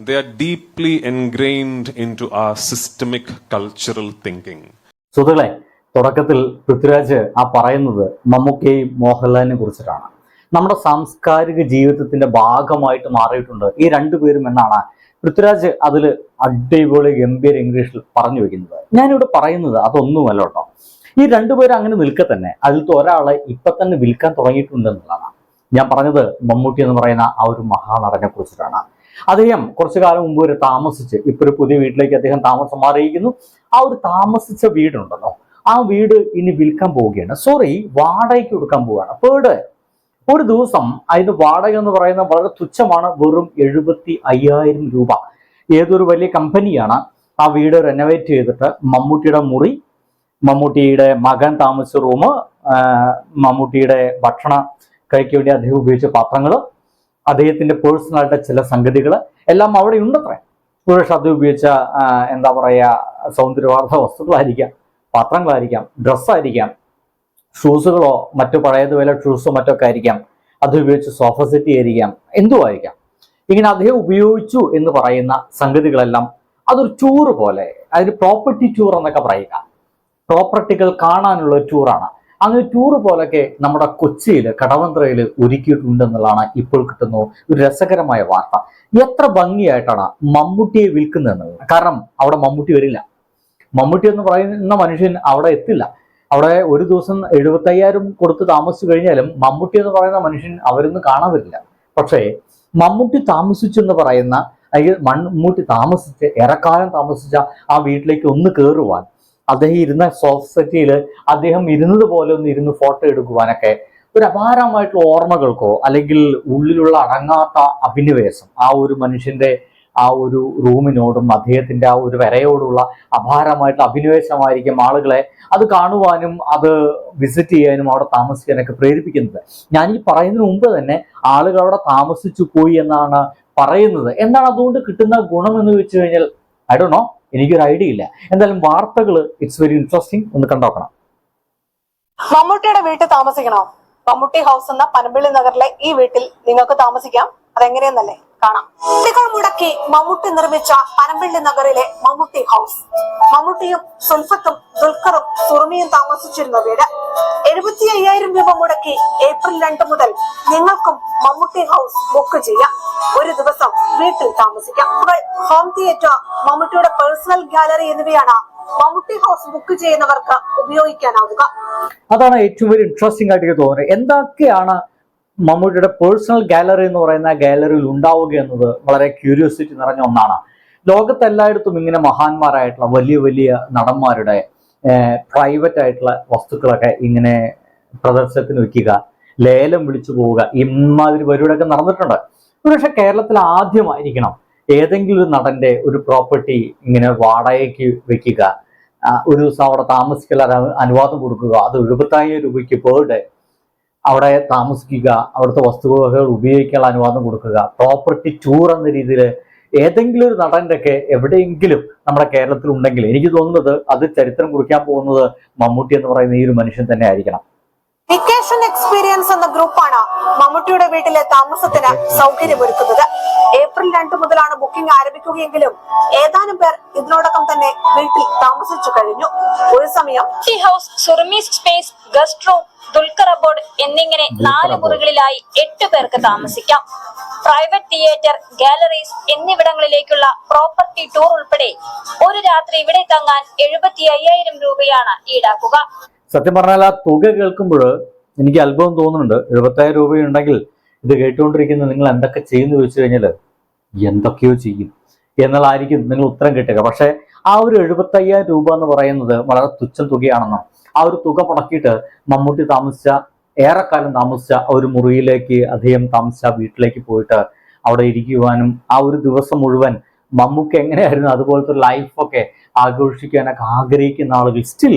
they are deeply ingrained into our systemic cultural thinking. സുഹൃത്തുക്കളെ തുടക്കത്തിൽ പൃഥ്വിരാജ് ആ പറയുന്നത് മമ്മൂക്കയും മോഹൻലാലിനെ കുറിച്ചിട്ടാണ്. നമ്മുടെ സാംസ്കാരിക ജീവിതത്തിന്റെ ഭാഗമായിട്ട് മാറിയിട്ടുണ്ട് ഈ രണ്ടുപേരും എന്നാണ് പൃഥ്വിരാജ് അതിൽ അടിപൊളി ഗംഭീര ഇംഗ്ലീഷിൽ പറഞ്ഞു വെക്കുന്നത്. ഞാനിവിടെ പറയുന്നത് അതൊന്നുമല്ല കേട്ടോ. ഈ രണ്ടുപേരും അങ്ങനെ നിൽക്കെ തന്നെ അതിലത്തെ ഒരാളെ ഇപ്പൊ തന്നെ വിൽക്കാൻ തുടങ്ങിയിട്ടുണ്ട് എന്നുള്ളതാണ്. ഞാൻ പറഞ്ഞത് മമ്മൂട്ടി എന്ന് പറയുന്ന ആ ഒരു മഹാനടനെ കുറിച്ചിട്ടാണ്. അദ്ദേഹം കുറച്ചു കാലം മുമ്പ് ഒരു താമസിച്ച് ഇപ്പൊ ഒരു പുതിയ വീട്ടിലേക്ക് അദ്ദേഹം താമസം മാറിയിരിക്കുന്നു. ആ ഒരു താമസിച്ച വീടുണ്ടല്ലോ. ആ വീട് ഇനി വിൽക്കാൻ പോവുകയാണ്. സോറി വാടകയ്ക്ക് കൊടുക്കാൻ പോവുകയാണ്. പേട് ഒരു ദിവസം അതിന് വാടക എന്ന് പറയുന്ന വളരെ തുച്ഛമാണ്. വെറും എഴുപത്തി അയ്യായിരം രൂപ. ഏതൊരു വലിയ കമ്പനിയാണ് ആ വീട് റെനോവേറ്റ് ചെയ്തിട്ട് മമ്മൂട്ടിയുടെ മുറി മമ്മൂട്ടിയുടെ മകൻ താമസിച്ച റൂം മമ്മൂട്ടിയുടെ ഭക്ഷണ കഴിക്കാൻ വേണ്ടി അദ്ദേഹം ഉപയോഗിച്ച പാത്രങ്ങൾ അദ്ദേഹത്തിന്റെ പേഴ്സണലായിട്ട് ചില സംഗതികൾ എല്ലാം അവിടെ ഉണ്ടത്രേ. പുരുഷ അത് ഉപയോഗിച്ച എന്താ പറയുക സൗന്ദര്യവാർദ്ധ വസ്തുക്കളായിരിക്കാം പാത്രങ്ങളായിരിക്കാം ഡ്രസ്സായിരിക്കാം ഷൂസുകളോ മറ്റു പഴയതുപോലെ ഷൂസോ മറ്റൊക്കെ ആയിരിക്കാം. അത് ഉപയോഗിച്ച് സോഫ സെറ്റ് ആയിരിക്കാം എന്തും ആയിരിക്കാം ഇങ്ങനെ അദ്ദേഹം ഉപയോഗിച്ചു എന്ന് പറയുന്ന സംഗതികളെല്ലാം അതൊരു ടൂറ് പോലെ അതിന് പ്രോപ്പർട്ടി ടൂർ എന്നൊക്കെ പറയുക. പ്രോപ്പർട്ടികൾ കാണാനുള്ള ടൂറാണ് അങ്ങനെ ടൂർ പോലൊക്കെ നമ്മുടെ കൊച്ചിയിൽ കടവന്ത്രയിൽ ഒരുക്കിയിട്ടുണ്ടെന്നുള്ളതാണ് ഇപ്പോൾ കിട്ടുന്ന ഒരു രസകരമായ വാർത്ത. എത്ര ഭംഗിയായിട്ടാണ് മമ്മൂട്ടിയെ വിൽക്കുന്നതെന്നുള്ളത് കാരണം അവിടെ മമ്മൂട്ടി വരില്ല. മമ്മൂട്ടി എന്ന് പറയുന്ന മനുഷ്യൻ അവിടെ എത്തില്ല. അവിടെ ഒരു ദിവസം എഴുപത്തയ്യായിരം കൊടുത്ത് താമസിച്ചു കഴിഞ്ഞാലും മമ്മൂട്ടി എന്ന് പറയുന്ന മനുഷ്യൻ അവരൊന്നും കാണാൻ വരില്ല. പക്ഷേ മമ്മൂട്ടി താമസിച്ചു എന്ന് പറയുന്ന അല്ലെങ്കിൽ മമ്മൂട്ടി താമസിച്ച് ഏറെക്കാലം താമസിച്ച ആ വീട്ടിലേക്ക് ഒന്ന് കയറുവാൻ അദ്ദേഹം ഇരുന്ന സൊസൈറ്റിയിൽ അദ്ദേഹം ഇരുന്നത് പോലെ ഒന്ന് ഇരുന്ന് ഫോട്ടോ എടുക്കുവാനൊക്കെ ഒരു അപാരമായിട്ടുള്ള ഓർമ്മകൾക്കോ അല്ലെങ്കിൽ ഉള്ളിലുള്ള അടങ്ങാത്ത അഭിനിവേശം ആ ഒരു മനുഷ്യന്റെ ആ ഒരു റൂമിനോടും അദ്ദേഹത്തിന്റെ ആ ഒരു വരയോടുള്ള അപാരമായിട്ടുള്ള അഭിനിവേശമായിരിക്കും ആളുകളെ അത് കാണുവാനും അത് വിസിറ്റ് ചെയ്യാനും അവിടെ താമസിക്കാനൊക്കെ പ്രേരിപ്പിക്കുന്നത്. ഞാൻ ഈ പറയുന്നതിന് മുമ്പ് തന്നെ ആളുകൾ അവിടെ താമസിച്ചു പോയി എന്നാണ് പറയുന്നത്. എന്താണ് അതുകൊണ്ട് കിട്ടുന്ന ഗുണം എന്ന് വെച്ച് കഴിഞ്ഞാൽ ഐ ഡോ നോ എനിക്കൊരു ഐഡിയ ഇല്ല. എന്തായാലും വാർത്തകൾ ഇറ്റ്സ് വെരി ഇൻട്രസ്റ്റിംഗ് ഒന്ന് കണ്ടോക്കണം മമ്മൂട്ടിയുടെ വീട്ടിൽ താമസിക്കണോ? മമ്മൂട്ടി ഹൗസ് എന്ന പനമ്പിള്ളി നഗറിലെ ഈ വീട്ടിൽ നിങ്ങൾക്ക് താമസിക്കാം. അതെങ്ങനെയെന്നല്ലേ? കാണാം. കുട്ടികൾ മുടക്കി മമ്മൂട്ടി നിർമ്മിച്ച പനമ്പിള്ളി നഗറിലെ മമ്മൂട്ടി ഹൗസ് മമ്മൂട്ടിയും സുൽഫത്തും ദുൽഖറും സുറുമിയും താമസിച്ചിരുന്ന വീട്. എഴുപത്തി അയ്യായിരം രൂപ മുടക്കി ഏപ്രിൽ രണ്ട് മുതൽ നിങ്ങൾക്കും മമ്മൂട്ടി ഹൗസ് ബുക്ക് ചെയ്യാം. ഒരു ദിവസം വീട്ടിൽ താമസിക്കാം. ഹോം തിയേറ്റർ മമ്മൂട്ടിയുടെ പേഴ്സണൽ ഗാലറി എന്നിവയാണ് മമ്മൂട്ടി ഹൗസ് ബുക്ക് ചെയ്യുന്നവർക്ക് ഉപയോഗിക്കാനാവുക. അതാണ് ഏറ്റവും വലിയ ഇൻട്രസ്റ്റിംഗ് ആയിട്ട് തോന്നുന്നത്. എന്തൊക്കെയാണ് മമ്മൂട്ടിയുടെ പേഴ്സണൽ ഗാലറി എന്ന് പറയുന്ന ഗാലറിയിൽ ഉണ്ടാവുക എന്നത് വളരെ ക്യൂരിയോസിറ്റി നിറഞ്ഞ ഒന്നാണ്. ലോകത്തെല്ലായിടത്തും ഇങ്ങനെ മഹാന്മാരായിട്ടുള്ള വലിയ വലിയ നടന്മാരുടെ പ്രൈവറ്റ് ആയിട്ടുള്ള വസ്തുക്കളൊക്കെ ഇങ്ങനെ പ്രദർശനത്തിന് വെക്കുക ലേലം വിളിച്ചു പോവുക ഇമാതിരി പരിപാടിയൊക്കെ നടന്നിട്ടുണ്ട്. ഒരുപക്ഷെ കേരളത്തിൽ ആദ്യമായിരിക്കണം ഏതെങ്കിലും ഒരു നടന്റെ ഒരു പ്രോപ്പർട്ടി ഇങ്ങനെ വാടകയ്ക്ക് വെക്കുക ഒരു ദിവസം അവിടെ താമസിക്കൽ അനുവാദം കൊടുക്കുക അത് എഴുപത്തായിരം രൂപയ്ക്ക് പേർ ഡേ അവിടെ താമസിക്കുക അവിടുത്തെ വസ്തുവകകൾ ഉപയോഗിക്കാനുള്ള അനുവാദം കൊടുക്കുക പ്രോപ്പർട്ടി ടൂർ എന്ന രീതിയിൽ ഏതെങ്കിലും ഒരു നടന്റെ ഒക്കെ എവിടെയെങ്കിലും നമ്മുടെ കേരളത്തിൽ ഉണ്ടെങ്കിൽ എനിക്ക് തോന്നുന്നത് അത് ചരിത്രം കുറിക്കാൻ പോകുന്നത് മമ്മൂട്ടി എന്ന് പറയുന്ന ഈ ഒരു മനുഷ്യൻ തന്നെ ആയിരിക്കണം. വെക്കേഷൻ എക്സ്പീരിയൻസ് എന്ന ഗ്രൂപ്പാണ് മമ്മൂട്ടിയുടെ വീട്ടിലെ താമസത്തിന് സൗകര്യമൊരുക്കുന്നത്. ഏപ്രിൽ രണ്ട് മുതലാണ് ബുക്കിംഗ് ആരംഭിക്കുകയെങ്കിലും ഏതാനും പേർ ഇതിനോടകം തന്നെ വീട്ടിൽ താമസിച്ചു കഴിഞ്ഞു. ഒരു സമയം house സുറമീസ് space guest room Dulquer abode എന്നിങ്ങനെ നാല് മുറികളിലായി എട്ട് പേർക്ക് താമസിക്കാം. പ്രൈവറ്റ് തിയേറ്റർ ഗാലറീസ് എന്നിവിടങ്ങളിലേക്കുള്ള പ്രോപ്പർട്ടി ടൂർ ഉൾപ്പെടെ ഒരു രാത്രി ഇവിടെ തങ്ങാൻ എഴുപത്തി അയ്യായിരം രൂപയാണ് ഈടാക്കുക. സത്യം പറഞ്ഞാൽ ആ തുക കേൾക്കുമ്പോൾ എനിക്ക് അത്ഭുതം തോന്നുന്നുണ്ട്. എഴുപത്തായിരം രൂപയുണ്ടെങ്കിൽ ഇത് കേട്ടുകൊണ്ടിരിക്കുന്ന നിങ്ങൾ എന്തൊക്കെ ചെയ്യുന്നു ചോദിച്ചു കഴിഞ്ഞാൽ എന്തൊക്കെയോ ചെയ്യും. എന്നുള്ളതായിരിക്കും നിങ്ങൾ ഉത്തരം കിട്ടുക. പക്ഷേ ആ ഒരു എഴുപത്തയ്യായിരം രൂപ എന്ന് പറയുന്നത് വളരെ തുച്ഛം തുകയാണെന്നും ആ ഒരു തുക മുടക്കിയിട്ട് മമ്മൂട്ടി താമസിച്ച ഏറെക്കാലം താമസിച്ച ഒരു മുറിയിലേക്ക് അദ്ദേഹം താമസിച്ച വീട്ടിലേക്ക് പോയിട്ട് അവിടെ ഇരിക്കുവാനും ആ ഒരു ദിവസം മുഴുവൻ മമ്മൂക്ക് എങ്ങനെയായിരുന്നു അതുപോലത്തെ ലൈഫൊക്കെ ആഘോഷിക്കാനൊക്കെ ആഗ്രഹിക്കുന്ന ആളുകൾ സ്റ്റിൽ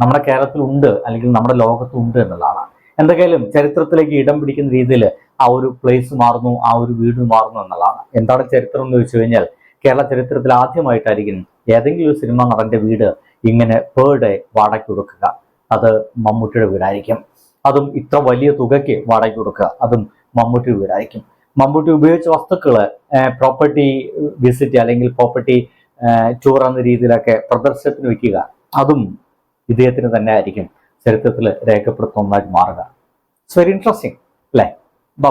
നമ്മുടെ കേരളത്തിലുണ്ട് അല്ലെങ്കിൽ നമ്മുടെ ലോകത്തുണ്ട് എന്നുള്ളതാണ്. എന്തൊക്കെയാലും ചരിത്രത്തിലേക്ക് ഇടം പിടിക്കുന്ന രീതിയിൽ ആ ഒരു പ്ലേസ് മാറുന്നു ആ ഒരു വീട് മാറുന്നു എന്നുള്ളതാണ്. എന്താണ് ചരിത്രം എന്ന് ചോദിച്ചു കഴിഞ്ഞാൽ കേരള ചരിത്രത്തിൽ ആദ്യമായിട്ടായിരിക്കും ഏതെങ്കിലും ഒരു സിനിമ നടന്റെ വീട് ഇങ്ങനെ പേർ ഡേ വാടകയ്ക്ക് കൊടുക്കുക. അത് മമ്മൂട്ടിയുടെ വീടായിരിക്കും. അതും ഇത്ര വലിയ തുകയ്ക്ക് വാടകയ്ക്ക് കൊടുക്കുക. അതും മമ്മൂട്ടിയുടെ വീടായിരിക്കും. മമ്മൂട്ടി ഉപയോഗിച്ച വസ്തുക്കൾ പ്രോപ്പർട്ടി വിസിറ്റ് അല്ലെങ്കിൽ പ്രോപ്പർട്ടി ടൂർ എന്ന രീതിയിലൊക്കെ പ്രദർശനത്തിന് വയ്ക്കുക അതും ഇദ്ദേഹത്തിന് തന്നെ ആയിരിക്കും ചരിത്രത്തിൽ രേഖപ്പെടുത്തുന്നതായിട്ട് മാറുക. ഇറ്റ്സ് വെരി ഇൻട്രസ്റ്റിംഗ് അല്ലേ? ബൈ